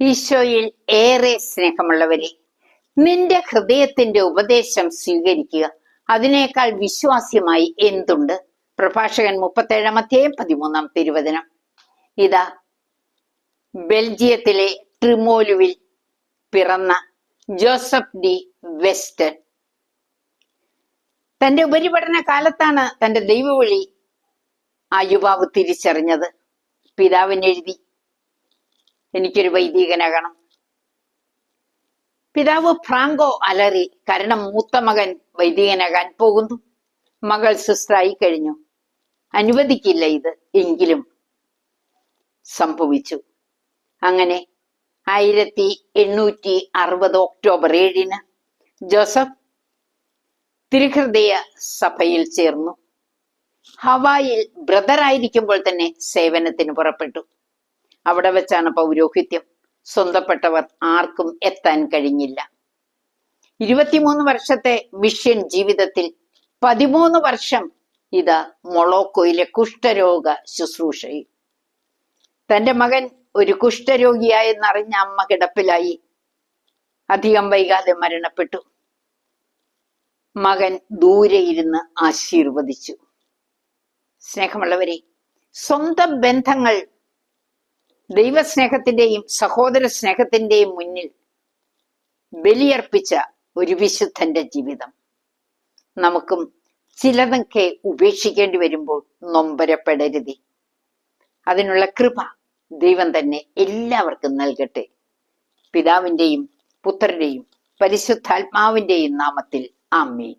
ഈശോയിൽ ഏറെ സ്നേഹമുള്ളവരെ നിന്റെ ഹൃദയത്തിന്റെ ഉപദേശം സ്വീകരിക്കുക. അതിനേക്കാൾ വിശ്വാസ്യമായി എന്തുണ്ട്? പ്രഭാഷകൻ മുപ്പത്തേഴാം അധ്യായം പതിമൂന്നാം തിരുവചനം. ഇതാ ബെൽജിയത്തിലെ ട്രിമോലുവിൽ പിറന്ന ജോസഫ് ഡി വെസ്റ്റൺ തന്റെ ഉപരിപഠന കാലത്താണ് തന്റെ ദൈവവഴി ആ യുവാവ് തിരിച്ചറിഞ്ഞത്. പിതാവിന് എഴുതി എനിക്കൊരു വൈദികനാകണം. പിതാവ് ഫ്രാങ്കോ അലറി കാരണം മൂത്ത മകൻ വൈദികനാകാൻ പോകുന്നു. മകൾ സിസ്റ്ററായി കഴിഞ്ഞു. അനുവദിക്കില്ല ഇത് എങ്കിലും. സംഭവിച്ചു. അങ്ങനെ ആയിരത്തി എണ്ണൂറ്റി അറുപത് ഒക്ടോബർ ഏഴിന് ജോസഫ് തിരുഹൃദയ സഭയിൽ ചേർന്നു. ഹവായിൽ ബ്രദറായിരിക്കുമ്പോൾ തന്നെ സേവനത്തിന് പുറപ്പെട്ടു. അവിടെ വെച്ചാണ് പൗരോഹിത്യം. സ്വന്തപ്പെട്ടവർ ആർക്കും എത്താൻ കഴിഞ്ഞില്ല. ഇരുപത്തിമൂന്ന് വർഷത്തെ മിഷൻ ജീവിതത്തിൽ പതിമൂന്ന് വർഷം ഇത് മൊളോക്കോയിലെ കുഷ്ഠരോഗ ശുശ്രൂഷയിൽ. തന്റെ മകൻ ഒരു കുഷ്ഠരോഗിയായെന്നറിഞ്ഞ അമ്മ കിടപ്പിലായി. അധികം വൈകാതെ മരണപ്പെട്ടു. മകൻ ദൂരെ ഇരുന്ന് ആശീർവദിച്ചു. സ്നേഹമുള്ളവരെ സ്വന്തം ബന്ധങ്ങൾ ദൈവസ്നേഹത്തിന്റെയും സഹോദര സ്നേഹത്തിന്റെയും മുന്നിൽ ബലിയർപ്പിച്ച ഒരു വിശുദ്ധന്റെ ജീവിതം. നമുക്കും ചിലതൊക്കെ ഉപേക്ഷിക്കേണ്ടി വരുമ്പോൾ നൊമ്പരപ്പെടരുത്. അതിനുള്ള കൃപ ദൈവം തന്നെ എല്ലാവർക്കും നൽകട്ടെ. പിതാവിന്റെയും പുത്രന്റെയും പരിശുദ്ധാത്മാവിന്റെയും നാമത്തിൽ ആമീൻ.